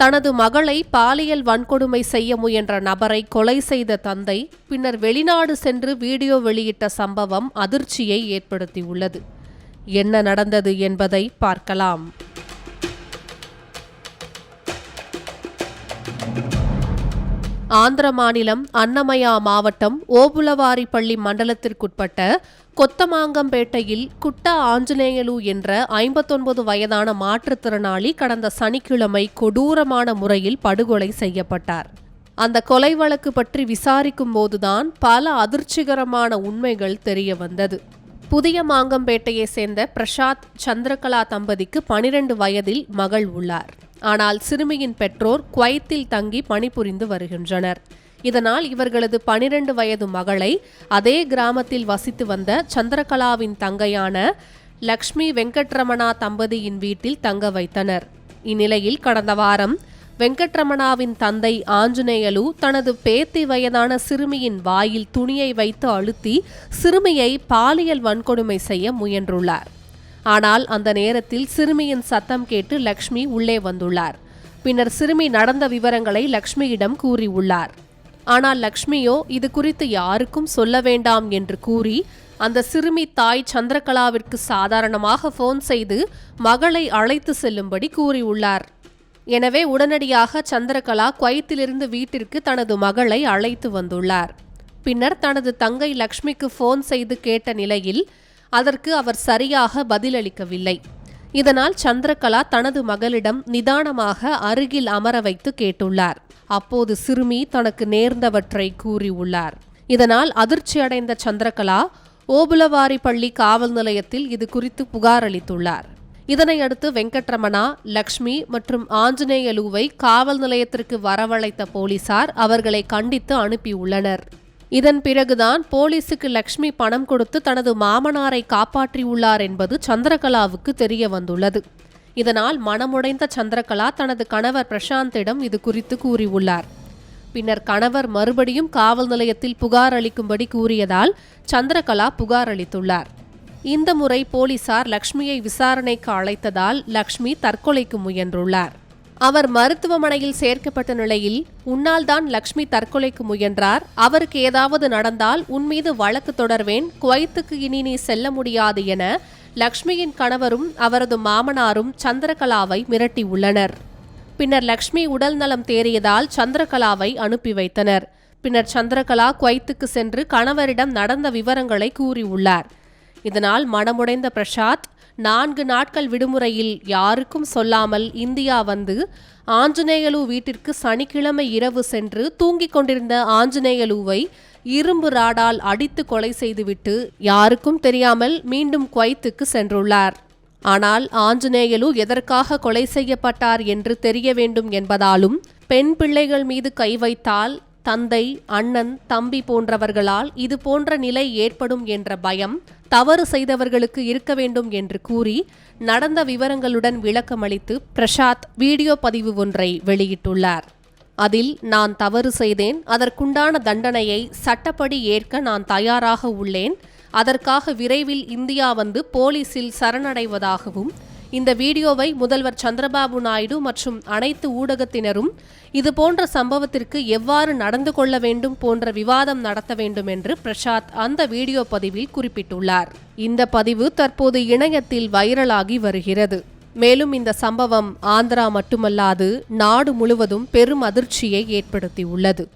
தனது மகளை பாலியல் வன்கொடுமை செய்ய முயன்ற நபரை கொலை செய்த தந்தை பின்னர் வெளிநாடு சென்று வீடியோ வெளியிட்ட சம்பவம் அதிர்ச்சியை ஏற்படுத்தியுள்ளது. என்ன நடந்தது என்பதை பார்க்கலாம். ஆந்திர மாநிலம் அன்னமயா மாவட்டம் ஓபுலவாரிப்பள்ளி மண்டலத்திற்குட்பட்ட கொத்தமாங்கம்பேட்டையில் குட்டா ஆஞ்சநேயலு என்ற ஐம்பத்தொன்பது வயதான மாற்றுத்திறனாளி கடந்த சனிக்கிழமை கொடூரமான முறையில் படுகொலை செய்யப்பட்டார். அந்த கொலை வழக்கு பற்றி விசாரிக்கும் போதுதான் பல அதிர்ச்சிகரமான உண்மைகள் தெரிய வந்தது. புதிய மாங்கம்பேட்டையை சேர்ந்த பிரசாத் சந்திரகலா தம்பதிக்கு பனிரெண்டு வயதில் மகள் உள்ளார். ஆனால் சிறுமியின் பெற்றோர் குவைத்தில் தங்கி பணிபுரிந்து வருகின்றனர். இதனால் இவர்களது பனிரெண்டு வயது மகளை அதே கிராமத்தில் வசித்து வந்த சந்திரகலாவின் தங்கையான லக்ஷ்மி வெங்கட்ரமணா தம்பதியின் வீட்டில் தங்க வைத்தனர். இந்நிலையில் கடந்த வாரம் வெங்கட்ரமணாவின் தந்தை ஆஞ்சநேயலு தனது பேத்தி வயதான சிறுமியின் வாயில் துணியை வைத்து அழுத்தி சிறுமியை பாலியல் வன்கொடுமை செய்ய முயன்றுள்ளார். ஆனால் அந்த நேரத்தில் சிறுமியின் சத்தம் கேட்டு லக்ஷ்மி உள்ளே வந்துள்ளார். பின்னர் சிறுமி நடந்த விவரங்களை லக்ஷ்மியிடம் கூறியுள்ளார். ஆனால் லக்ஷ்மியோ இது குறித்து யாருக்கும் சொல்ல வேண்டாம் என்று கூறி அந்த சிறுமி தாய் சந்திரகலாவிற்கு சாதாரணமாக ஃபோன் செய்து மகளை அழைத்து செல்லும்படி கூறியுள்ளார். எனவே உடனடியாக சந்திரகலா குவைத்திலிருந்து வீட்டிற்கு தனது மகளை அழைத்து வந்துள்ளார். பின்னர் தனது தங்கை லக்ஷ்மிக்கு ஃபோன் செய்து கேட்ட நிலையில் அதற்கு அவர் சரியாக பதிலளிக்கவில்லை. இதனால் சந்திரகலா தனது மகளிடம் நிதானமாக அருகில் அமர வைத்து கேட்டுள்ளார். அப்போது சிறுமி தனக்கு நேர்ந்தவற்றை கூறியுள்ளார். இதனால் அதிர்ச்சியடைந்த சந்திரகலா ஓபுலவாரி பள்ளி காவல் நிலையத்தில் இது குறித்து புகார் அளித்துள்ளார். இதனையடுத்து வெங்கட்ரமணா லக்ஷ்மி மற்றும் ஆஞ்சநேயலுவை காவல் நிலையத்திற்கு வரவழைத்த போலீசார் அவர்களை கண்டித்து அனுப்பியுள்ளனர். இதன் பிறகுதான் போலீசுக்கு லக்ஷ்மி பணம் கொடுத்து தனது மாமனாரை காப்பாற்றியுள்ளார் என்பது சந்திரகலாவுக்கு தெரிய வந்துள்ளது. இதனால் மனமுடைந்த சந்திரகலா தனது கணவர் பிரசாந்திடம் இது குறித்து கூறியுள்ளார். பின்னர் கணவர் மறுபடியும் காவல் நிலையத்தில் புகார் அளிக்கும்படி கூறியதால் சந்திரகலா புகார் அளித்துள்ளார். இந்த முறை போலீசார் லக்ஷ்மியை விசாரணைக்கு அழைத்ததால் லக்ஷ்மி தற்கொலைக்கு முயன்றுள்ளார். அவர் மருத்துவமனையில் சேர்க்கப்பட்ட நிலையில் உன்னால் தான் லக்ஷ்மி தற்கொலைக்கு முயன்றார். அவருக்கு ஏதாவது நடந்தால் உன்மீது வழக்கு தொடர்வேன். குவைத்துக்கு இனி நீ செல்ல முடியாது என லக்ஷ்மியின் கணவரும் அவரது மாமனாரும் சந்திரகலாவை மிரட்டியுள்ளனர் பின்னர் லக்ஷ்மி உடல் நலம் தேறியதால் சந்திரகலாவை அனுப்பி வைத்தனர். பின்னர் சந்திரகலா குவைத்துக்கு சென்று கணவரிடம் நடந்த விவரங்களை கூறியுள்ளார் இதனால் மனமுடைந்த பிரசாத் நான்கு நாட்கள் விடுமுறையில் யாருக்கும் சொல்லாமல் இந்தியா வந்து ஆஞ்சநேயலு வீட்டிற்கு சனிக்கிழமை இரவு சென்று தூங்கிக் கொண்டிருந்த ஆஞ்சநேயலுவை இரும்பு ராடால் அடித்து கொலை செய்துவிட்டு யாருக்கும் தெரியாமல் மீண்டும் குவைத்துக்கு சென்றுள்ளார். ஆனால் ஆஞ்சநேயலு எதற்காக கொலை செய்யப்பட்டார் என்று தெரிய வேண்டும் என்பதாலும் பெண் பிள்ளைகள் மீது கை வைத்தால் தந்தை அண்ணன் தம்பி போன்றவர்களால் இது போன்ற நிலை ஏற்படும் என்ற பயம் தவறு செய்தவர்களுக்கு இருக்க வேண்டும் என்று கூறி நடந்த விவரங்களுடன் விளக்கமளித்து பிரசாத் வீடியோ பதிவு ஒன்றை வெளியிட்டுள்ளார். அதில் நான் தவறு செய்தேன். அதற்குண்டான தண்டனையை சட்டப்படி ஏற்க நான் தயாராக உள்ளேன். அதற்காக விரைவில் இந்தியா வந்து போலீசில் சரணடைவதாகவும் இந்த வீடியோவை முதல்வர் சந்திரபாபு நாயுடு மற்றும் அனைத்து ஊடகத்தினரும் இது போன்ற சம்பவத்திற்கு எவ்வாறு நடந்து கொள்ள வேண்டும் போன்ற விவாதம் நடத்த வேண்டும் என்று பிரசாத் அந்த வீடியோ பதிவில் குறிப்பிட்டுள்ளார். இந்த பதிவு தற்போது இணையத்தில் வைரலாகி வருகிறது. மேலும் இந்த சம்பவம் ஆந்திரா மட்டுமல்லாது நாடு முழுவதும் பெரும் அதிர்ச்சியை ஏற்படுத்தியுள்ளது.